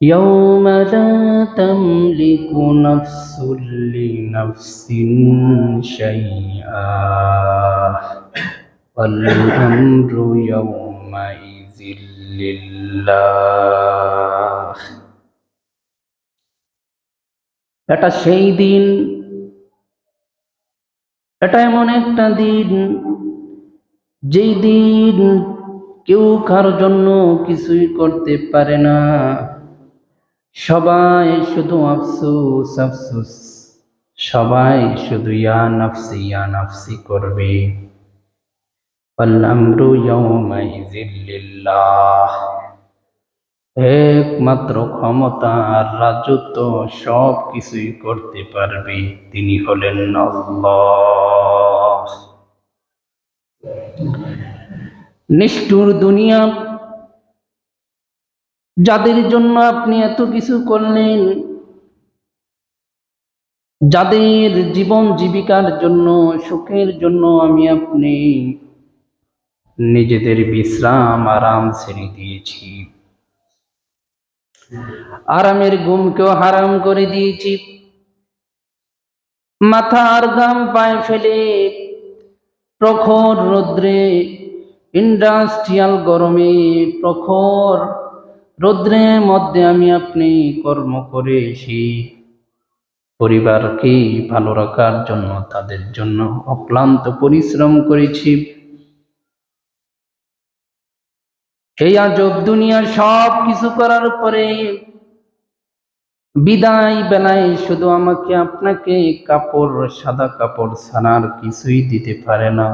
يوم لا تملك نفس لنفس شيئا والأمر يومئذ لله এটা সেই দিন এটা এমন একটা দিন যেই দিন কেউ কারোর জন্য কিছুই করতে পারে না সবাই শুধু আফসুস আফসুস। সবাই শুধু ইয়া নাফসি ইয়া নাফসি করবে। আমরু ইয়াউমাইযিল লিল্লাহ। একমাত্র ক্ষমতা আর রাজত্ব সব কিছুই করতে পারবে। তিনি হলেন নিষ্ঠুর দুনিয়া যাদের জন্য আপনি এত কিছু করলেন, যাদের জীবন জীবিকার জন্য, সুখের জন্য আমি আপনি নিজেদের বিশ্রাম আরাম ছেড়ে দিয়েছি। আরামের ঘুমকেও হারাম করে দিয়েছি। মাথার গাম পায়ে ফেলে প্রখর রৌদ্রে ইন্ডাস্ট্রিয়াল গরমে প্রখর রৌদ্রের মধ্যে আমি আপনি কর্ম করে পরিবারকে ভালো রাখার জন্য, তাদের জন্য অক্লান্ত পরিশ্রম করেছি। এই আজব দুনিয়ার সব কিছু করার পরে বিদায় বেলায় শুধু আমাকে আপনাকে কাপড়, সাদা কাপড় ছাড়ার কিছুই দিতে পারে না।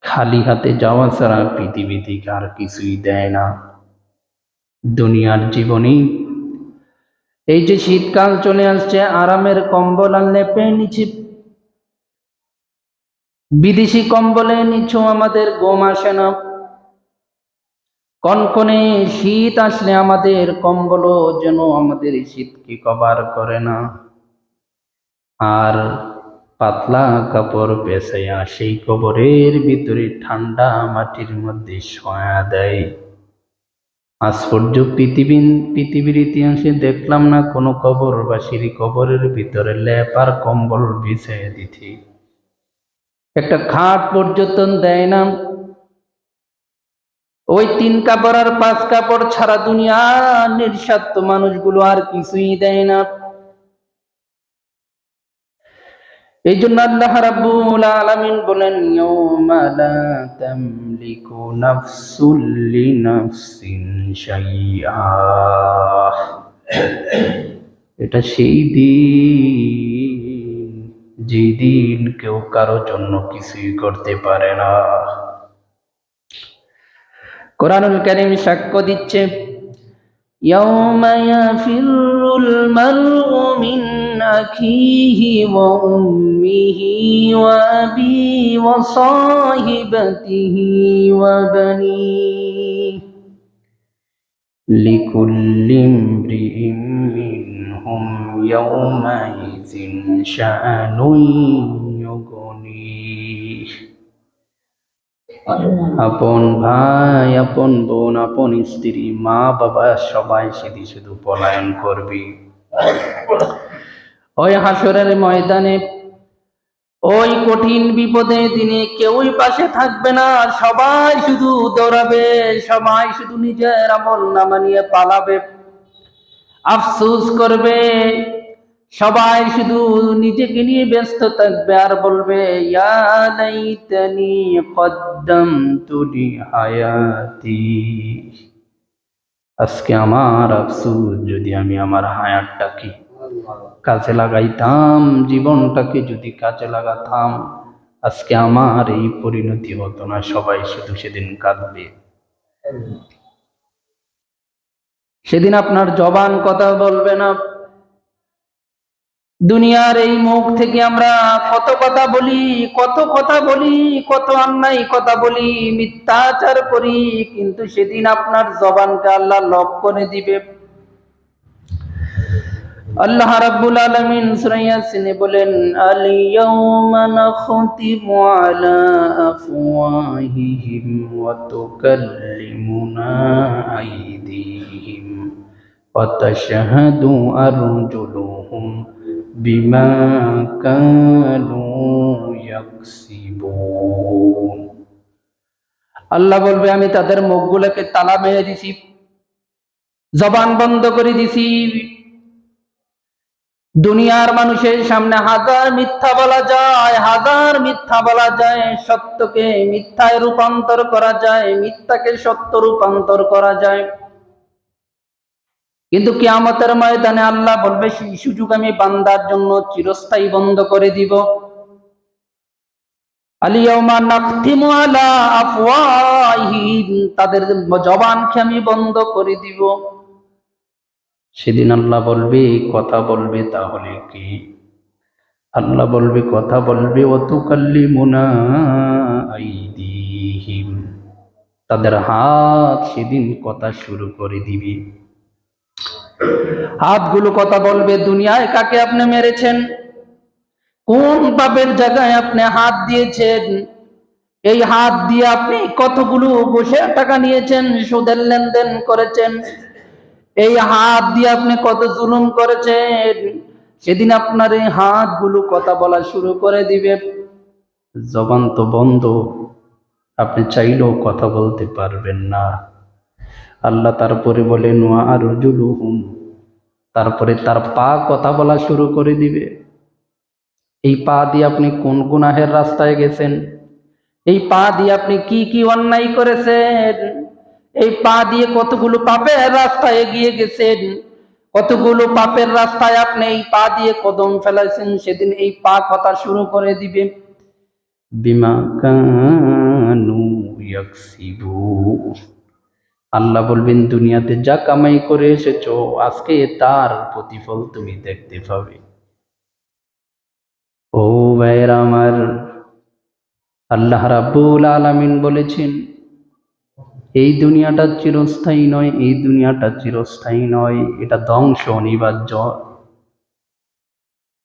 খালি হাতে যাওয়া ছাড়া পৃথিবী থেকে আর কিছুই দেয় না। দুনিয়ার জীবনী। এই যে শীতকাল চলে আসছে, আরামের কম্বল আনলে পেয়ে নিচ্ছি বিদেশি কম্বলে নিচ্ছ আমাদের গোম আসে না কনকনে শীত আসলে আমাদের কম্বল যেন আমাদের শীতকে কভার করে না। আর পাতলা কাপড় পেঁচাইয়া সেই কবরের ভিতরে ঠান্ডা মাটির মধ্যে সয়া দেয়। পর্যন্ত পৃথিবী পৃথিবীর ইতিহাসে দেখলাম না কোনো কবর বা সিঁড়ি কবরের ভিতরে লেপ আর কম্বল বিছাইয়া দিতে। একটা খাট পর্যটন দেয় না। ওই তিন কাপড় আর পাঁচ কাপড় ছাড়া দুনিয়া নিঃস্বার্থ মানুষগুলো আর কিছুই দেয় না। এই জন্য আল্লাহ রাব্বুল আলামিন বলেন, ইয়াউমা লা তামলিকু নাফসুল লিনাফসিন শাইআ। এটা সেই দিন যেই দিন কেউ কারও জন্য কিছুই করতে পারে না। কোরআনুল কারীম সাক্ষ্য দিচ্ছে يوم يفر المرء من أخيه وأمه وأبيه وصاحبته وبنيه لكل امرئ منهم يومئذ شأن আপন ভাই, আপন বোন, আপন স্ত্রী, মা, বাবা, সবাই সেদিন শুধু পলায়ন করবি। ওই হাসরের ময়দানে, ওই কঠিন বিপদে দিনে কেউই পাশে থাকবে না সবাই শুধু দৌড়াবে, সবাই শুধু নিজের আমল নামা নিয়ে পালাবে। আফসুস করবে সবাই শুধু নিজেকে নিয়ে ব্যস্ত থাকবে আর বলবে হায়াতি আজকে আমার আফসোস, যদি আমি আমার হায়াতটাকে কাজে লাগাইতাম, জীবনটাকে যদি কাজে লাগাতাম, আজকে আমার এই পরিণতি হতো না, সবাই শুধু সেদিন কাঁদবে। সেদিন আপনার জবান কথা বলবে না। দুনিয়ার এই মুখ থেকে আমরা কত কথা বলি, কত কথা বলি, কত অন্যায় কথা বলি, মিথ্যাচার করি, কিন্তু সেদিন আপনার জবানকে আল্লাহ লক করে দিবে। আল্লাহ রাব্বুল আলামিন সুরাইয়া সিনে বলেন আল ইয়াউমা নাখতিমু আলা আফওয়াহিহিম ওয়া তুকাল্লিমুনা আইদিহিম ওয়া তাশহাদু আরজুলুহুম আল্লাহ বলবে, আমি তাদের মুখগুলোকে তালা মেরে দিছি, জবান বন্ধ করে দিছি। দুনিয়ার মানুষের সামনে হাজার মিথ্যা বলা যায়, হাজার মিথ্যা বলা যায়, সত্যকে মিথ্যায় রূপান্তর করা যায়, মিথ্যাকে সত্য রূপান্তর করা যায়। কিন্তু কিয়ামতের ময়দানে আল্লাহ বলবে, সেই সুযোগ আমি বান্দার জন্য চিরস্থায়ী বন্ধ করে দিব। তাদের জবানকে আমি বন্ধ করে দিব। সেদিন আল্লাহ বলবে, কথা বলবে তাহলে কি? আল্লাহ বলবে, কথা বলবে অতুকাল্লি মুনা তাদের হাত সেদিন কথা শুরু করে দিবে। হাতগুলো কথা বলবে, দুনিয়ায় কাকে আপনি মেরেছেন? কোন পাপের জায়গায় আপনি হাত দিয়েছেন? এই হাত দিয়ে আপনি কতগুলো বসে টাকা নিয়েছেন, সুদের লেনদেন করেছেন? এই হাত দিয়ে আপনি কত জুলুম করেছেন? সেদিন আপনার এই হাতগুলো কথা বলা শুরু করে দিবে। জবান তো বন্ধ, আপনি চাইলেও কথা বলতে পারবেন না। আল্লাহ তারপরে বলে নোয়া আর হুম তারপরে তার পা কথা বলা শুরু করে দিবে। এই পা দিয়ে আপনি কোন গুনাহের রাস্তায় গেছেন? এই পা দিয়ে আপনি কি কি অন্যায় করেছেন? এই পা দিয়ে কতগুলো পাপের রাস্তায় এগিয়ে গেছেন? কতগুলো পাপের রাস্তায় আপনি এই পা দিয়ে কদম ফেলাইছেন? সেদিন এই পা কথা শুরু করে দিবে। বিমা কানু ইয়াকসিবু। আল্লাহ বলবেন, দুনিয়াতে যা কামাই করে এসেছ, আজকে তার প্রতিফল তুমি দেখতে পাবে। ও ভাইয়ের আমার, আল্লাহ রাব্বুল আলামিন বলেছেন, এই দুনিয়াটা চিরস্থায়ী নয়, এই দুনিয়াটা চিরস্থায়ী নয়, এটা ধ্বংস অনিবার্য।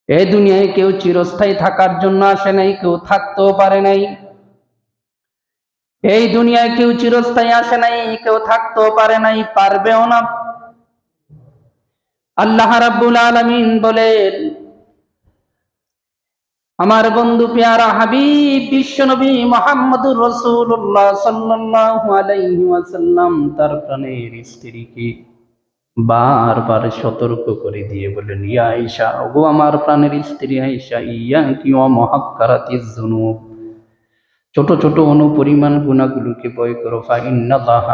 এই দুনিয়ায় কেউ চিরস্থায়ী থাকার জন্য আসে নাই, কেউ থাকতেও পারে নাই। এই দুনিয়ায় কেউ চিরস্থায়ী আসে নাই, কেউ থাকতেও পারে নাই, পারবেও না। আল্লাহ রাব্বুল আলামিন বলেন, আমার বন্ধু পেয়ারা হাবিব, বিশ্বনবী মোহাম্মদুর রসুল্লাহ সাল্লাল্লাহু আলাইহি ওয়াসাল্লাম, তার প্রাণের স্ত্রীকে বারবার সতর্ক করে দিয়ে বলেন, ইয়া আয়েশা ওগো আমার প্রাণের স্ত্রী আয়েশা, ইয়া কি ও যুনুব ছোট ছোট অনুপরিমাণ গুণাগুলোকে বয় করো। ফাইন্নাল্লাহা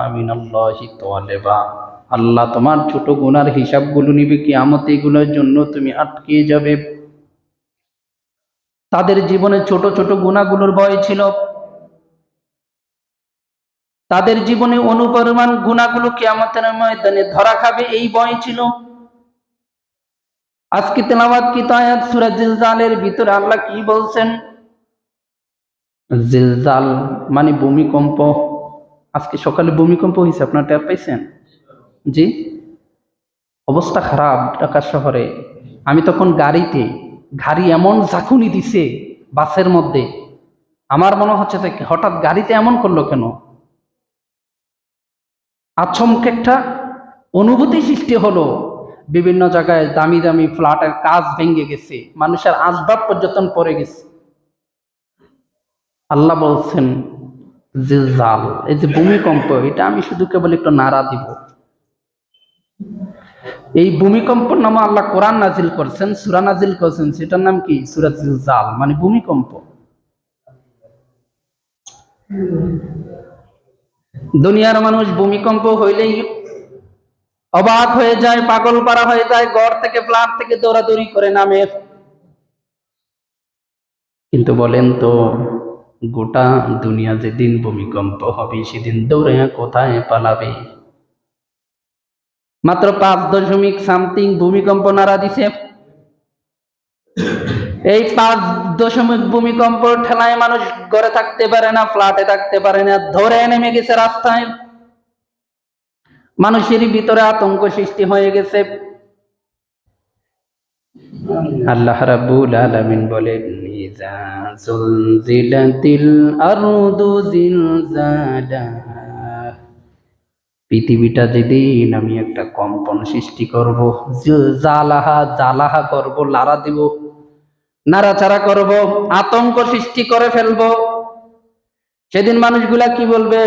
আল্লাহ তোমার ছোট গুনার হিসাবগুলো নিবে। কি আমত এগুলোর জন্য তুমি আটকে যাবে। তাদের জীবনে ছোট ছোট গুণাগুলোর ভয় ছিল। তাদের জীবনে অনুপরিমাণ গুণাগুলো কেয়ামতের ময়দানে ধরা খাবে এই ভয় ছিল। আজকে তেলাবাদ কি তায়াত সূরা জিলজালের ভিতরে আল্লাহ কি বলছেন? জিলজাল মানে ভূমিকম্প। আজকে সকালে ভূমিকম্প হয়েছে, আপনার টের পাইছেন? জি? অবস্থা খারাপ ঢাকা শহরে। আমি তখন গাড়িতে, গাড়ি এমন ঝাঁকুনি দিছে বাসের মধ্যে। আমার মনে হচ্ছে যে হঠাৎ গাড়িতে এমন করল কেন? আচমকে একটা অনুভূতি সৃষ্টি হলো। বিভিন্ন জায়গায় দামি দামি ফ্ল্যাটের কাজ ভেঙে গেছে। মানুষের আসবাব পর্যটন পড়ে গেছে। আল্লাহ বলছেন যে জাল এই যে ভূমিকম্প, এটা আমি শুধু কেবল একটু নাড়া দিব। এই ভূমিকম্পর নামে আল্লাহ কোরআন নাজিল করছেন, সুরা নাজিল করছেন, সেটার নাম কি? সুরা জাল মানে ভূমিকম্প। দুনিয়ার মানুষ ভূমিকম্প হইলেই অবাক হয়ে যায়, পাগল পারা হয়ে যায় গড় থেকে, ফ্ল্যাট থেকে দৌড়াদৌড়ি করে নামে। কিন্তু বলেন তো গোটা দুনিয়া যেদিন ভূমিকম্প হবে, সেদিন দৌড়ে কোথায় পালাবে? মাত্র পাঁচ দশমিক সামথিং ভূমিকম্প নাড়া দিছে। এই পাঁচ দশমিক ভূমিকম্প ঠেলায় মানুষ ঘরে থাকতে পারে না ফ্ল্যাটে থাকতে পারে না, ধরে নেমে গেছে রাস্তায়। মানুষের ভিতরে আতঙ্ক সৃষ্টি হয়ে গেছে। আল্লাহ রাব্বুল আলামিন বলেন পৃথিবীটা যেদিন আমি একটা কম্পন সৃষ্টি করব জালাহা জালাহা করব, লারা দিব, নাড়াচাড়া করব, আতঙ্ক সৃষ্টি করে ফেলব। সেদিন মানুষগুলা কি বলবে?